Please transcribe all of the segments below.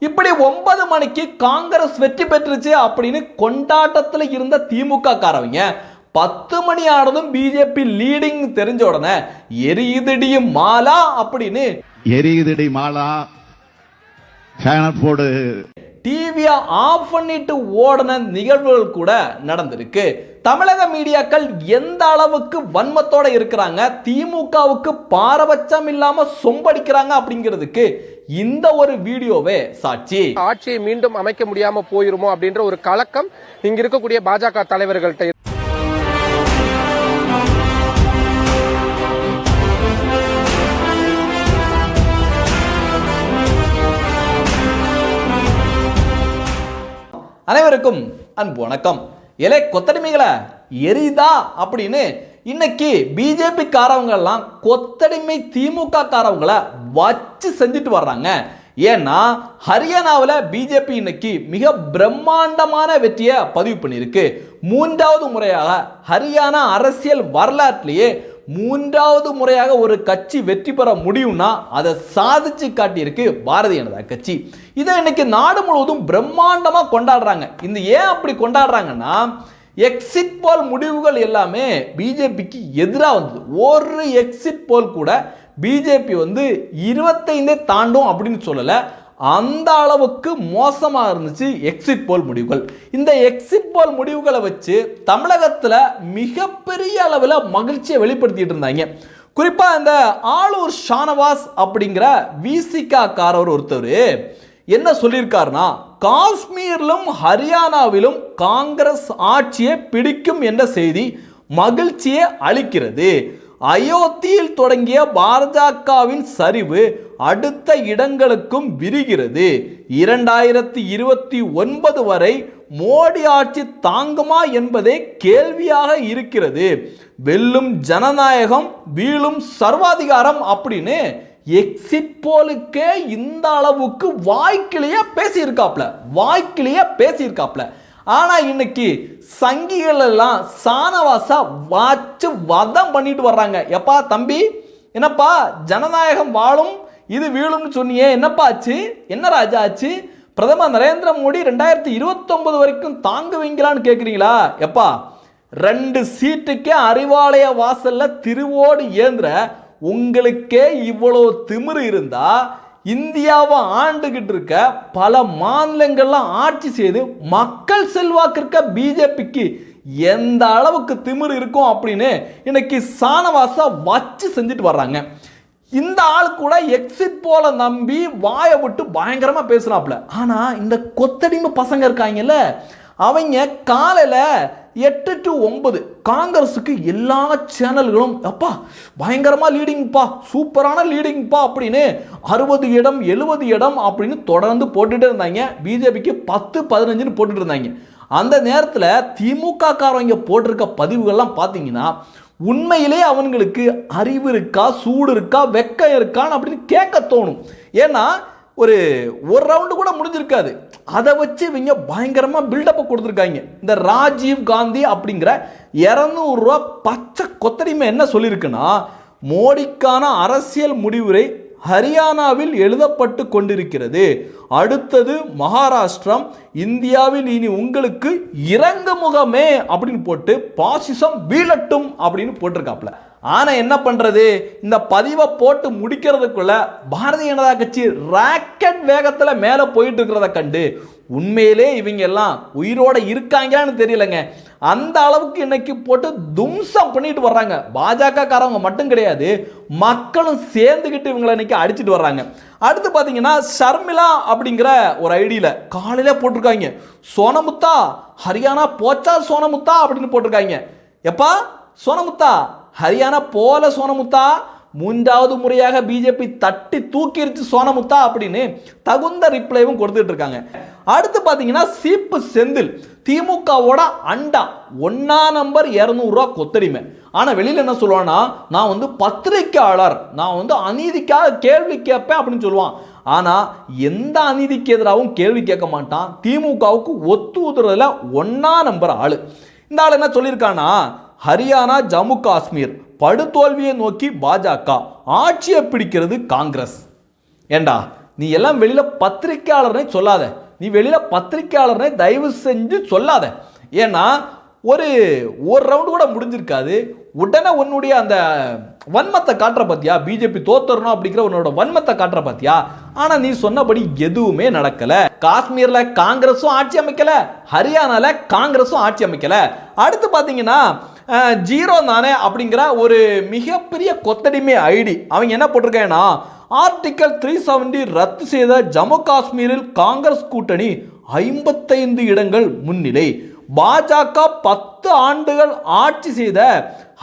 இப்படி ஒன்பது மணிக்கு காங்கிரஸ் வெற்றி பெற்றுச்சு அப்படின்னு கொண்டாட்டத்தில் இருந்த திமுக காரவங்க பத்து மணி ஆனதும் பிஜேபி லீடிங் தெரிஞ்ச உடனே எரியுதடியும் மாலா அப்படின்னு எரியுதடி மாலா போடு. டிவியை ஆஃப் பண்ணிட்டு ஓடின நிகழ்வுகள் கூட நடந்திருக்கு. தமிழக மீடியாக்கள் எந்த அளவுக்கு வன்மத்தோட இருக்கிறாங்க? திமுகவுக்கு பாரபட்சம் இல்லாம சொம்படிக்கிறாங்க அப்படிங்கிறதுக்கு இந்த ஒரு வீடியோவே சாட்சி. ஆட்சியை மீண்டும் அமைக்க முடியாம போயிருமோ அப்படின்ற ஒரு கலக்கம் இங்க இருக்கக்கூடிய பாஜக தலைவர்கள்ட்ட அனைவருக்கும் அன்பு வணக்கம். இலை கொத்தடிமைகளை எரிதா அப்படின்னு இன்னைக்கு பிஜேபி காரவங்கெல்லாம் கொத்தடிமை திமுக காரவங்களை வச்சு செஞ்சுட்டு வர்றாங்க. ஏன்னா ஹரியானாவில் பிஜேபி இன்னைக்கு மிக பிரம்மாண்டமான வெற்றியை பதிவு பண்ணியிருக்கு. மூன்றாவது முறையாக ஹரியானா அரசியல் வரலாற்றிலேயே மூன்றாவது முறையாக ஒரு கட்சி வெற்றி பெற முடியும்னா அதை சாதிச்சு காட்டியிருக்கு பாரதிய ஜனதா கட்சி. இதை இன்னைக்கு நாடு முழுவதும் பிரம்மாண்டமாக கொண்டாடுறாங்க. இந்த ஏன் அப்படி கொண்டாடுறாங்கன்னா எக்ஸிட் போல் முடிவுகள் எல்லாமே பிஜேபிக்கு எதிராக வந்தது. ஒரு எக்ஸிட் போல் கூட பிஜேபி வந்து இருபத்தைந்தே தாண்டும் அப்படின்னு சொல்லலை. அந்த அளவுக்கு மோசமாக இருந்துச்சு எக்ஸிட் போல் முடிவுகள். இந்த எக்ஸிட் போல் முடிவுகளை வச்சு தமிழகத்தில் மிகப்பெரிய அளவில் மகிழ்ச்சியை வெளிப்படுத்திட்டு இருந்தாங்க. குறிப்பாக இந்த ஆளூர் ஷானவாஸ் அப்படிங்கிற விசிகா ஒருத்தர் என்ன சொல்லியிருக்காருன்னா காஷ்மீரிலும் ஹரியானாவிலும் காங்கிரஸ் ஆட்சியை பிடிக்கும் என்ற செய்தி மகிழ்ச்சியை அளிக்கிறது. அயோத்தியில் தொடங்கிய பாஜகவின் சரிவு அடுத்த இடங்களுக்கும் விரிகிறது. இரண்டாயிரத்தி இருபத்தி ஒன்பது வரை மோடி ஆட்சி தாங்குமா என்பதே கேள்வியாக இருக்கிறது. வெல்லும் ஜனநாயகம் வீழும் சர்வாதிகாரம் அப்படின்னு எக்ஸிட் போலுக்கே இந்த அளவுக்கு வாய்க்கிலேயே பேசியிருக்காப்ல. வாய்க்கிலேயே பேசியிருக்காப்ல. ஆனா இன்னைக்கு சங்கிகள் எல்லாம் சானவாசா வாச்சு வதம் பண்ணிட்டு வர்றாங்க. எப்பா தம்பி என்னப்பா ஜனநாயகம் வாழும் இது வீழும்னு சொன்னியே என்னப்பா ஆச்சு? என்ன ராஜா ஆச்சு? பிரதமர் நரேந்திர மோடி ரெண்டாயிரத்தி இருபத்தொன்பது வரைக்கும் தாங்குவீங்களான்னு கேட்குறீங்களா எப்பா ரெண்டு சீட்டுக்கே அறிவாலய வாசல்ல திருவோடு ஏந்திர உங்களுக்கே இவ்வளோ திமிரு இருந்தா இந்தியாவை ஆண்டுகிட்டு இருக்க பல மாநிலங்கள்லாம் ஆட்சி செய்து மக்கள் செல்வாக்கு இருக்க பிஜேபிக்கு எந்த அளவுக்கு திமிரு இருக்கும் அப்படின்னு இன்னைக்கு சாணவாசா வச்சு செஞ்சுட்டு வர்றாங்க. இந்த ஆள் கூட எக்ஸிட் போல நம்பி வாயை விட்டு பயங்கரமாக பேசுகிறாப்புல ஆனால் இந்த கொத்தடிமை பசங்க இருக்காங்கல்ல அவங்க காலையில் எட்டு டு ஒன்பது காங்கிரஸுக்கு எல்லா சேனல்களும் அப்பா பயங்கரமாக லீடிங்ப்பா சூப்பரான லீடிங்ப்பா அப்படின்னு அறுபது இடம் எழுபது இடம் அப்படின்னு தொடர்ந்து போட்டுட்டு இருந்தாங்க. பிஜேபிக்கு பத்து பதினஞ்சுன்னு போட்டுட்டு இருந்தாங்க. அந்த நேரத்தில் திமுக காரவங்க போட்டிருக்க பதிவுகள்லாம் பார்த்தீங்கன்னா உண்மையிலே அவங்களுக்கு அறிவு இருக்கா சூடு இருக்கா வெக்கம் இருக்கான்னு அப்படின்னு கேட்க தோணும். ஏன்னா ஒரு ஒரு ரவுண்டு கூட முடிஞ்சிருக்காது. அதை வச்சு இவங்க பயங்கரமாக பில்டப்பை கொடுத்துருக்காங்க. இந்த ராஜீவ் காந்தி அப்படிங்கிற இரநூறுவா பச்சை கொத்தடிமை என்ன சொல்லியிருக்குன்னா மோடிக்கான அரசியல் முடிவுரை ஹரியானாவில் எழுதப்பட்டு கொண்டிருக்கிறது. அடுத்தது மகாராஷ்டிரம். இந்தியாவில் இனி உங்களுக்கு இறங்கு முகமே அப்படின்னு போட்டு பாசிசம் வீழட்டும் அப்படின்னு போட்டிருக்காப்புல. ஆனால் என்ன பண்ணுறது இந்த பதிவை போட்டு முடிக்கிறதுக்குள்ள பாரதிய ஜனதா கட்சி ராக்கெட் வேகத்தில் மேலே போயிட்டு இருக்கிறத கண்டு உண்மையிலே இவங்க எல்லாம் உயிரோட இருக்காங்கன்னு தெரியலங்க. அந்த அளவுக்கு இன்னைக்கு போட்டு தும்சம் பண்ணிட்டு வர்றாங்க. பாஜக காரவங்க மட்டும் கிடையாது மக்களும் சேர்ந்துக்கிட்டு இவங்களை இன்னைக்கு அடிச்சிட்டு வர்றாங்க. அடுத்து பார்த்தீங்கன்னா ஷர்மிளா அப்படிங்கிற ஒரு ஐடியில் காலையில் போட்டிருக்காங்க. சோனமுத்தா ஹரியானா போச்சா சோனமுத்தா அப்படின்னு போட்டிருக்காங்க. எப்பா சோனமுத்தா ஹரியானா போல சோனமுத்தா மூன்றாவது முறையாக பிஜேபி தட்டி தூக்கிருச்சு சோனமுத்தா அப்படின்னு தகுந்த ரிப்ளைவும் கொடுத்துட்டு இருக்காங்க. அடுத்து பார்த்தீங்கன்னா சீப்பு செந்தில். திமுகவோட அண்டா. ஒன்னா நம்பர் இரநூறுவா கொத்தடிமை. ஆனால் வெளியில் என்ன சொல்லுவான்னா நான் வந்து பத்திரிக்கையாளர் நான் வந்து அநீதிக்காக கேள்வி கேட்பேன் அப்படின்னு சொல்லுவான். ஆனால் எந்த அநீதிக்கு எதிராகவும் கேள்வி கேட்க மாட்டான். திமுகவுக்கு ஒத்து ஊதுறதுல ஒன்னா நம்பர் ஆள். இந்த ஆள் என்ன சொல்லியிருக்கானா ஹரியானா ஜம்மு காஷ்மீர். படுதோல்வியை நோக்கி பாஜக. ஆட்சியை பிடிக்கிறது காங்கிரஸ். ஏண்டா நீ எல்லாம் வெளியில் பத்திரிக்கையாளர்னே சொல்லாத. நீ வெளியில் பத்திரிக்கையாளர்னே தயவு செஞ்சு சொல்லாத. ஏன்னா ஒரு ஒரு ரவுண்டு கூட முடிஞ்சிருக்காது. உடனே உன்னுடைய அந்த வன்மத்தை காட்டுற பாத்தியா? பிஜேபி தோத்துறணும் அப்படிங்கிற உன்னோட வன்மத்தை காட்டுற பாத்தியா? ஆனால் நீ சொன்னபடி எதுவுமே நடக்கலை. காஷ்மீரில் காங்கிரஸும் ஆட்சி அமைக்கலை. ஹரியானாவில் காங்கிரஸும் ஆட்சி அமைக்கலை. அடுத்து பார்த்தீங்கன்னா ஜீரோ தானே அப்படிங்கிற ஒரு மிகப்பெரிய கொத்தடிமை ஐடி. அவங்க என்ன போட்டிருக்கேன்னா ஆர்டிகல் த்ரீ செவன்டி ரத்து செய்த ஜம்மு காஷ்மீரில் காங்கிரஸ் கூட்டணி ஐம்பத்தைந்து இடங்கள் முன்னிலை. பாஜக பத்து ஆண்டுகள் ஆட்சி செய்த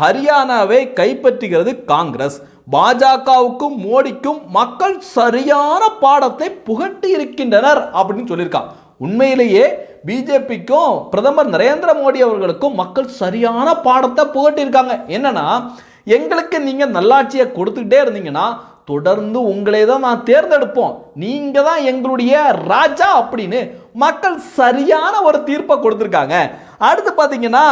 ஹரியானாவை கைப்பற்றுகிறது காங்கிரஸ். பாஜகவுக்கும் மோடிக்கும் மக்கள் சரியான பாடத்தை புகட்டி இருக்கின்றனர் அப்படின்னு சொல்லியிருக்கான் உண்மையிலேயே பிஜேபிக்கும் பிரதமர் நரேந்திர மோடி அவர்களுக்கும் மக்கள் சரியான பாடத்தை புகட்டியிருக்காங்க. என்னன்னா எங்களுக்கு நீங்கள் நல்லாட்சியை கொடுத்துக்கிட்டே இருந்தீங்கன்னா தொடர்ந்து உங்களே தான் நான் தேர்ந்தெடுப்போம். நீங்க தான் எங்களுடைய ராஜா அப்படின்னு மக்கள் சரியான ஒரு தீர்ப்பை கொடுத்துருக்காங்க. அடுத்து பார்த்தீங்கன்னா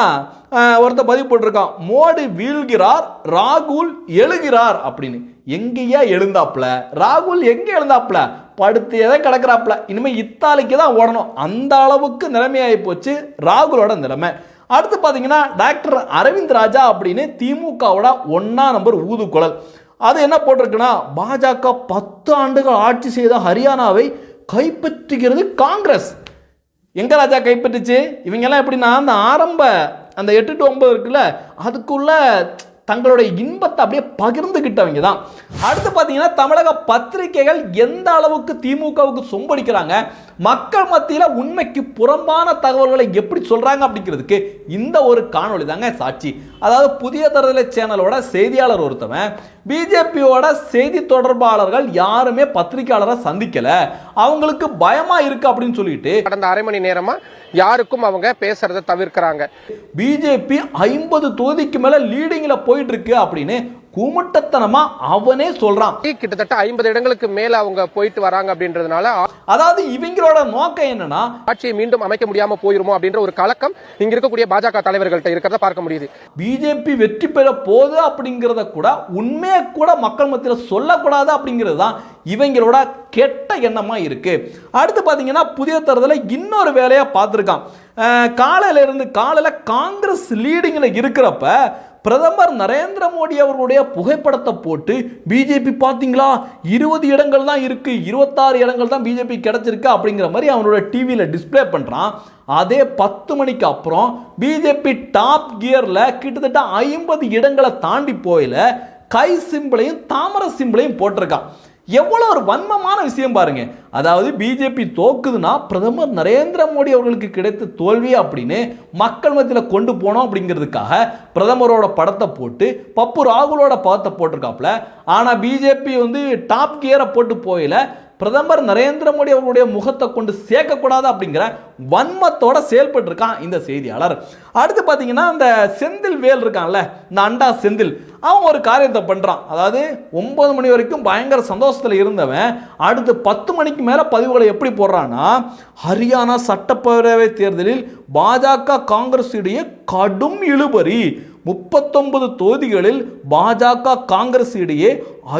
ஒருத்த பதிவு போட்டிருக்கான். மோடி வீழ்கிறார் ராகுல் எழுகிறார் அப்படின்னு. எங்கேயா எழுந்தாப்புல? ராகுல் எங்கே எழுந்தாப்புல? படுத்தே தான் கிடக்குறாப்புல. இனிமேல் இத்தாலிக்கு தான் ஓடணும். அந்த அளவுக்கு நிலைமையாகி போச்சு ராகுலோட நிலைமை. அடுத்து பார்த்தீங்கன்னா டாக்டர் அரவிந்த் ராஜா அப்படின்னு திமுகவோட ஒன்னா நம்பர் ஊதுகுழல் அது என்ன போட்டிருக்குன்னா பாஜக பத்து ஆண்டுகள் ஆட்சி செய்த ஹரியானாவை கைப்பற்றுகிறது காங்கிரஸ். எங்கே ராஜா கைப்பற்றுச்சு? இவங்கெல்லாம் எப்படின்னா அந்த ஆரம்ப அந்த எட்டு டு ஒன்பது இருக்குல்ல அதுக்குள்ள தங்களுடைய இன்பத்தை அப்படியே பகிர்ந்துக்கிட்டவங்க தான். அடுத்து பார்த்தீங்கன்னா தமிழக பத்திரிகைகள் எந்த அளவுக்கு திமுகவுக்கு சொம்படிக்கிறாங்க மக்கள் மத்தியில் உண்மைக்கு புறம்பான தகவல்களை எப்படி சொல்றாங்க அப்படிங்கிறதுக்கு இந்த ஒரு காணொளி தாங்க சாட்சி. அதாவது புதிய தரதலை சேனலோட செய்தியாளர் ஒருத்தவன் பிஜேபியோட செய்தி தொடர்பாளர்கள் யாருமே பத்திரிகையாளரை சந்திக்கல. அவங்களுக்கு பயமா இருக்கு அப்படின்னு சொல்லிட்டு கடந்த அரை மணி நேரமா யாருக்கும் அவங்க பேசுறதை தவிர்க்கிறாங்க. பிஜேபி ஐம்பது தொகுதிக்கு மேல லீடிங்ல போயிட்டு இருக்கு அப்படின்னு குமுட்டத்தனமா அவனே சொல்றான். கிட்டத்தட்ட ஐம்பது இடங்களுக்கு மேல அவங்க போயிட்டு வராங்க அப்படின்றதுனால அதாவது இவங்களோட நோக்கம் என்னன்னா ஆட்சியை மீண்டும் அமைக்க முடியாம போயிருமோ அப்படின்ற ஒரு கலக்கம் இங்க இருக்கக்கூடிய பாஜக தலைவர்கள்ட்ட இருக்கிறத பார்க்க முடியுது. பிஜேபி வெற்றி பெற போகுது அப்படிங்கிறத கூட உண்மையை கூட மக்கள் மத்தியில் சொல்லக்கூடாது அப்படிங்கிறது தான் இவங்களோட கெட்ட எண்ணமா இருக்கு. அடுத்து பார்த்தீங்கன்னா புதிய தரத்தில் இன்னொரு வேலையை பார்த்துருக்கான். அஹ் காலையில இருந்து காலையில் காங்கிரஸ் லீடிங்கில் இருக்கிறப்ப பிரதமர் நரேந்திர மோடி அவர்களுடைய புகைப்படத்தை போட்டு பிஜேபி பார்த்தீங்களா? இருபது இடங்கள் தான் இருக்குது இருபத்தாறு இடங்கள் தான் பிஜேபி கிடச்சிருக்கு அப்படிங்கிற மாதிரி அவனோட டிவியில் டிஸ்ப்ளே பண்ணுறான் அதே பத்து மணிக்கு அப்புறம் பிஜேபி டாப் கியரில் கிட்டத்தட்ட ஐம்பது இடங்களை தாண்டி போயில கை சிம்பிளையும் தாமர சிம்பிளையும் போட்டிருக்கான். எவ்வளோ ஒரு வன்மமான விஷயம் பாருங்க. அதாவது பிஜேபி தோக்குதுன்னா பிரதமர் நரேந்திர மோடி அவர்களுக்கு கிடைத்த தோல்வி அப்படின்னு மக்கள் மத்தியில் கொண்டு போனோம் அப்படிங்கிறதுக்காக பிரதமரோட படத்தை போட்டு பப்பு ராகுலோட படத்தை போட்டிருக்காப்புல. ஆனால் பிஜேபி வந்து டாப் கியரை போட்டு போயில பிரதமர் நரேந்திர மோடி அவர்களுடைய முகத்தை கொண்டு சேர்க்கக்கூடாது அப்படிங்கிற வன்மத்தோட செயல்பட்டு இருக்கான் இந்த செய்தியாளர். அடுத்து பார்த்தீங்கன்னா இந்த செந்தில் வேல் இருக்கான்ல இந்த அண்டா செந்தில் அவன் ஒரு காரியத்தை பண்ணுறான் அதாவது ஒன்பது மணி வரைக்கும் பயங்கர சந்தோஷத்தில் இருந்தவன் அடுத்து பத்து மணிக்கு மேலே பதிவுகளை எப்படி போடுறான்னா ஹரியானா சட்டப்பேரவை தேர்தலில் பாஜக காங்கிரஸ் இடையே கடும் இழுபறி. முப்பத்தொன்பது தொகுதிகளில் பாஜக காங்கிரஸ் இடையே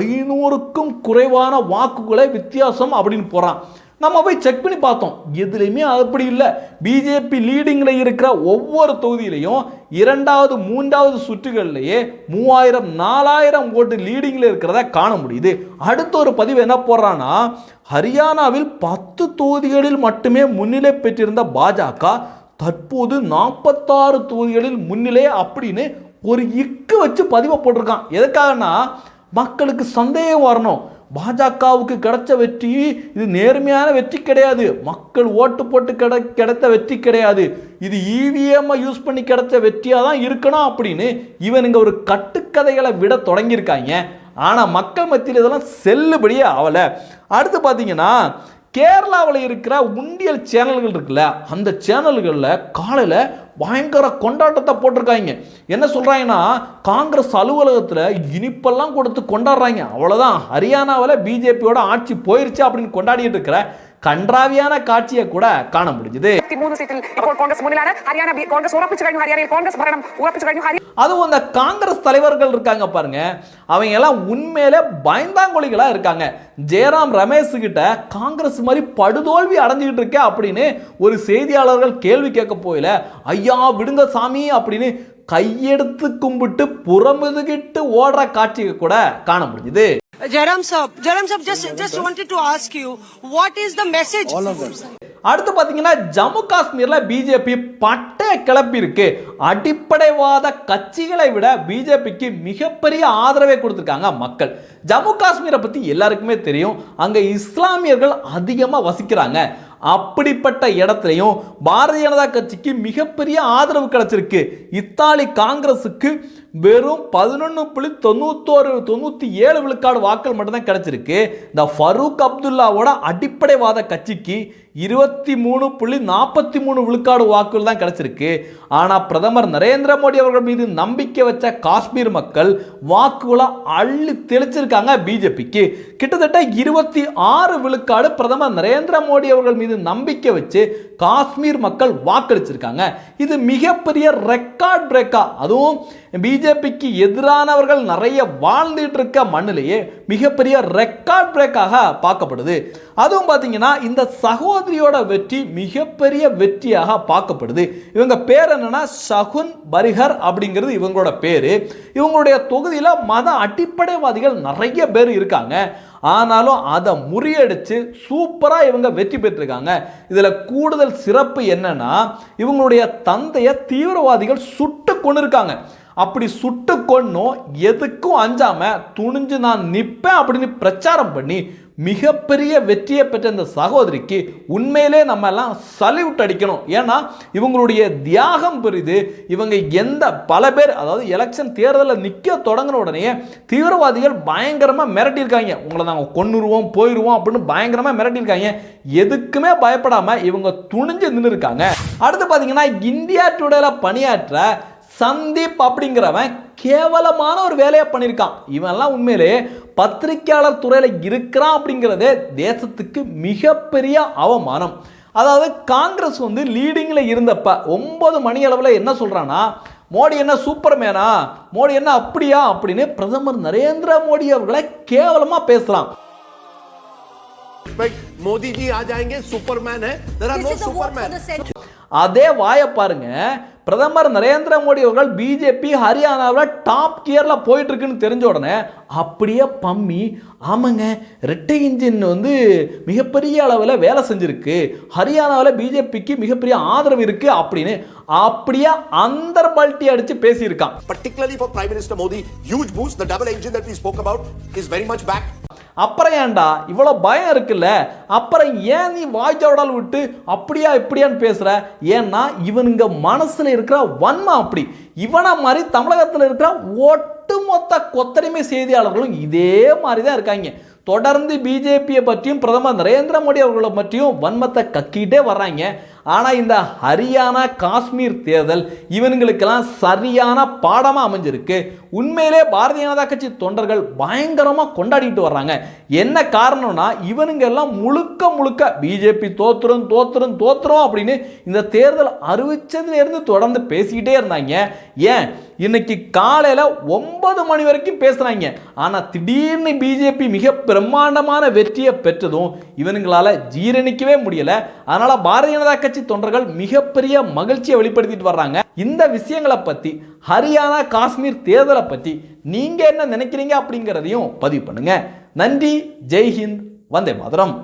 ஐநூறுக்கும் குறைவான வாக்குகளை வித்தியாசம் அப்படின்னு போகிறான் நம்ம போய் செக் பண்ணி பார்த்தோம். எதுலேயுமே அப்படி இல்லை. பிஜேபி லீடிங்கில் இருக்கிற ஒவ்வொரு தொகுதியிலையும் இரண்டாவது மூன்றாவது சுற்றுகள்லேயே மூவாயிரம் நாலாயிரம் ஓட்டு லீடிங்கில் இருக்கிறத காண முடியுது. அடுத்த ஒரு பதிவு என்ன போடுறான்னா ஹரியானாவில் பத்து தொகுதிகளில் மட்டுமே முன்னிலை பெற்றிருந்த பாஜக தற்போது நாற்பத்தாறு தொகுதிகளில் முன்னிலை அப்படின்னு ஒரு இக்கு வச்சு பதிவை போட்டிருக்கான். எதுக்காகனா மக்களுக்கு சந்தேகம் வரணும். பாஜகவுக்கு கிடைச்ச வெற்றி இது நேர்மையான வெற்றி கிடையாது. மக்கள் ஓட்டு போட்டு கிடை கிடைத்த வெற்றி கிடையாது. இது இவிஎம்ஐ யூஸ் பண்ணி கிடைச்ச வெற்றியாக தான் இருக்கணும் அப்படின்னு இவனுங்க ஒரு கட்டுக்கதைகளை விட தொடங்கியிருக்காங்க. ஆனால் மக்கள் மத்தியில் இதெல்லாம் செல்லுபடியே ஆகலை அடுத்து பார்த்தீங்கன்னா கேரளாவில் இருக்கிற உண்டியல் சேனல்கள் இருக்குல்ல அந்த சேனல்களில் காலையில் பயங்கர கொண்டாட்டத்தை போட்டிருக்காங்க. என்ன சொல்கிறாங்கன்னா காங்கிரஸ் அலுவலகத்தில் இனிப்பெல்லாம் கொடுத்து கொண்டாடுறாங்க. அவ்வளோதான் ஹரியானாவில் பிஜேபியோட ஆட்சி போயிருச்சு அப்படின்னு கொண்டாடிட்டு இருக்கிற கன்றாவியான காட்சியை கூட காண முடிஞ்சுது മൂന്ന് സീറ്റിൽ ഇപ്പോൾ കോൺഗ്രസ് മുന്നിലാണ് ഹരിയാന ബി- കോൺഗ്രസ് ഉറപ്പിച്ചു കഴിഞ്ഞു ഹരിയാനയിൽ കോൺഗ്രസ് ഭരണം ഉറപ്പിച്ചു കഴിഞ്ഞു ഹരി அதுவும் அந்த காங்கிரஸ் தலைவர்கள் இருக்காங்க பாருங்க அவங்க எல்லாம் உண்மையிலே பயந்தாங்கொழிகளா இருக்காங்க ஜெயராம் ரமேஷ் கிட்ட காங்கிரஸ் மாதிரி படுதோல்வி அடைஞ்சுக்கிட்டு இருக்கே அப்படின்னு ஒரு செய்தியாளர்கள் கேள்வி கேட்க போயில ஐயா விடுங்க சாமி அப்படின்னு கையெடுத்து கும்பிட்டு புறமுதுகிட்டு ஓடுற காட்சியை கூட காண முடிஞ்சுது Uh, Jaram sir, Jaram sir, just just wanted to ask you, what is the message? அடுத்து பாத்தீங்கன்னா ஜம்மு காஷ்மீர்ல பிஜேபி பட்டை கிளப்பி இருக்கு அடிப்படைவாத கட்சிகளை விட பிஜேபிக்கு மிகப்பெரிய ஆதரவை கொடுத்துருக்காங்க மக்கள். ஜம்மு காஷ்மீரை பத்தி எல்லாருக்குமே தெரியும். அங்க இஸ்லாமியர்கள் அதிகமா வசிக்கிறாங்க. அப்படிப்பட்ட இடத்துலையும் பாரதிய ஜனதா கட்சிக்கு மிகப்பெரிய ஆதரவு கிடைச்சிருக்கு. இத்தாலி காங்கிரஸுக்கு வெறும் பதினொன்று புள்ளி தொண்ணூத்தோரு தொண்ணூற்றி ஏழு விழுக்காடு வாக்கள் மட்டும்தான் கிடைச்சிருக்கு. இந்த ஃபரூக் அப்துல்லாவோட அடிப்படைவாத கட்சிக்கு இருபத்தி மூணு புள்ளி நாற்பத்தி மூணு விழுக்காடு வாக்குகள் தான் கிடைச்சிருக்கு. ஆனால் பிரதமர் நரேந்திர மோடி அவர்கள் மீது நம்பிக்கை வச்ச காஷ்மீர் மக்கள் வாக்குகளை அள்ளி தெளிச்சிருக்காங்க பிஜேபிக்கு. கிட்டத்தட்ட இருபத்தி ஆறு விழுக்காடு பிரதமர் நரேந்திர மோடி அவர்கள் மீது நம்பிக்கை வச்சு காஷ்மீர் மக்கள் வாக்களிச்சிருக்காங்க. இது மிகப்பெரிய ரெக்கார்ட் பிரேக்கா அதுவும் பிஜே பிஜேபிக்கு எதிரானவர்கள் நிறைய வாழ்ந்துட்டு இருக்க மண்ணிலேயே மிகப்பெரிய ரெக்கார்ட் பிரேக்காக பார்க்கப்படுது. அதுவும் பார்த்தீங்கன்னா இந்த சகோதரியோட வெற்றி மிகப்பெரிய வெற்றியாக பார்க்கப்படுது. இவங்க பேர் என்னன்னா சகுன் பரிஹர் அப்படிங்கிறது இவங்களோட பேர். இவங்களுடைய தொகுதியில் மத அடிப்படைவாதிகள் நிறைய பேர் இருக்காங்க. ஆனாலும் அதை முறியடித்து சூப்பராக இவங்க வெற்றி பெற்றிருக்காங்க. இதில் கூடுதல் சிறப்பு என்னன்னா இவங்களுடைய தந்தையை தீவிரவாதிகள் சுட்டு கொண்டிருக்காங்க அப்படி சுட்டு கொன்னும் எதுக்கும் அஞ்சாம துணிஞ்சு நான் நிற்பேன் அப்படின்னு பிரச்சாரம் பண்ணி மிகப்பெரிய வெற்றியை பெற்ற இந்த சகோதரிக்கு உண்மையிலே நம்ம எல்லாம் சல்யூட் அடிக்கணும். ஏன்னா இவங்களுடைய தியாகம் பெரிது இவங்க எந்த பல பேர் அதாவது எலெக்ஷன் தேர்தலில் நிற்க தொடங்கின உடனே தீவிரவாதிகள் பயங்கரமாக மிரட்டியிருக்காங்க. உங்களை நாங்கள் கொன்னுருவோம் போயிடுவோம் அப்படின்னு பயங்கரமாக மிரட்டியிருக்காங்க. எதுக்குமே பயப்படாமல் இவங்க துணிஞ்சு நின்று இருக்காங்க அடுத்து பார்த்தீங்கன்னா இந்தியா டுடேல பணியாற்ற சந்தீப் அப்படிங்கிறவன் கேவலமான ஒரு வேலையை பண்ணியிருக்கான். இவன்லாம் உண்மையிலே பத்திரிகையாளர் துறையில் இருக்கிறான் அப்படிங்கிறதே தேசத்துக்கு மிகப்பெரிய அவமானம். அதாவது காங்கிரஸ் வந்து லீடிங்கில் இருந்தப்ப ஒன்பது மணி அளவில் என்ன சொல்கிறான்னா மோடி என்ன சூப்பர் மேனா மோடி என்ன அப்படியா? அப்படின்னு பிரதமர் நரேந்திர மோடி அவர்களை கேவலமாக பேசலாம் மோடிஜி ஆ சூப்பர் சூப்பர்மேன். அதே வாயை பாருங்க. பிரதமர் நரேந்திர மோடி அவர்கள் பிஜேபி ஹரியானாவில் டாப் கியரில் போயிட்டுருக்குன்னு தெரிஞ்ச உடனே அப்படியே பம்மி ஆமாங்க ரெட்டை இன்ஜின் வந்து மிகப்பெரிய அளவில் வேலை செஞ்சுருக்கு. ஹரியானாவில் பிஜேபிக்கு மிகப்பெரிய ஆதரவு இருக்குது அப்படின்னு அப்படியே அந்த பல்ட்டி அடித்து பேசியிருக்கான். Particularly for prime minister Modi huge boost the double engine that we spoke about is very much back அப்புறம் ஏன்டா? இவ்வளோ பயம் இருக்குல்ல? அப்புறம் ஏன் நீ வாய்ச்சவடால் விட்டு அப்படியா இப்படியான்னு பேசுகிற ஏன்னா இவனுங்க மனசில் இருக்கிற வன்மை அப்படி. இவனை மாதிரி தமிழகத்தில் இருக்கிற ஒட்டுமொத்த கொத்தடிமை செய்தியாளர்களும் இதே மாதிரி தான் இருக்காங்க. தொடர்ந்து பிஜேபியை பற்றியும் பிரதமர் நரேந்திர மோடி அவர்களை பற்றியும் வன்மத்தை கக்கிட்டே வர்றாங்க. ஆனால் இந்த ஹரியானா காஷ்மீர் தேர்தல் இவனுங்களுக்கெல்லாம் சரியான பாடமாக அமைஞ்சிருக்கு. உண்மையிலே பாரதிய ஜனதா கட்சி தொண்டர்கள் பயங்கரமாக கொண்டாடிட்டு வர்றாங்க. என்ன காரணம்னா இவனுங்க எல்லாம் முழுக்க முழுக்க பிஜேபி தோத்துரும் தோத்துரும் தோத்துரும் அப்படின்னு இந்த தேர்தல் அறிவிச்சதுலேருந்து தொடர்ந்து பேசிக்கிட்டே இருந்தாங்க. ஏன்? இன்னைக்கு காலையில் ஒன்பது மணி வரைக்கும் பேசுகிறாங்க ஆனால் திடீர்னு பிஜேபி மிக பிரம்மாண்டமான வெற்றியை பெற்றதும் இவனுங்களால் ஜீரணிக்கவே முடியல. அதனால் பாரதிய ஜனதா கட்சி தொண்டர்கள் மிகப்பெரிய மகிழ்ச்சியை வெளிப்படுத்திட்டு வர்றாங்க. இந்த விஷயங்களை பற்றி ஹரியானா காஷ்மீர் தேர்தலை பற்றி நீங்கள் என்ன நினைக்கிறீங்க அப்படிங்கிறதையும் பதிவு பண்ணுங்கள் நன்றி ஜெய்ஹிந்த் வந்தே மாதரம்.